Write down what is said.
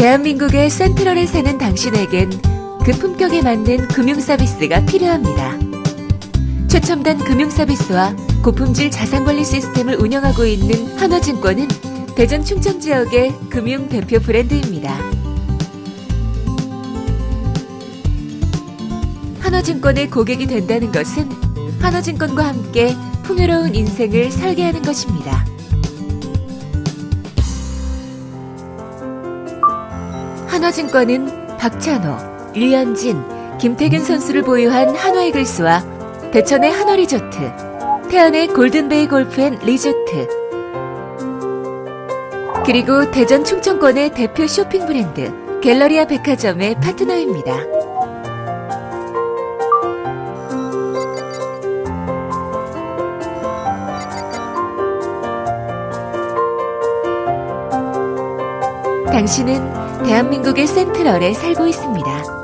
대한민국의 센트럴에 사는 당신에겐 그 품격에 맞는 금융 서비스가 필요합니다. 최첨단 금융 서비스와 고품질 자산 관리 시스템을 운영하고 있는 한화증권은 대전 충청 지역의 금융 대표 브랜드입니다. 한화증권의 고객이 된다는 것은 한화증권과 함께 풍요로운 인생을 설계하는 것입니다. 한화증권은 박찬호, 류현진, 김태균 선수를 보유한 한화이글스와 대천의 한화리조트, 태안의 골든베이 골프앤 리조트, 그리고 대전 충청권의 대표 쇼핑 브랜드 갤러리아 백화점의 파트너입니다. 당신은 대한민국의 센트럴에 살고 있습니다.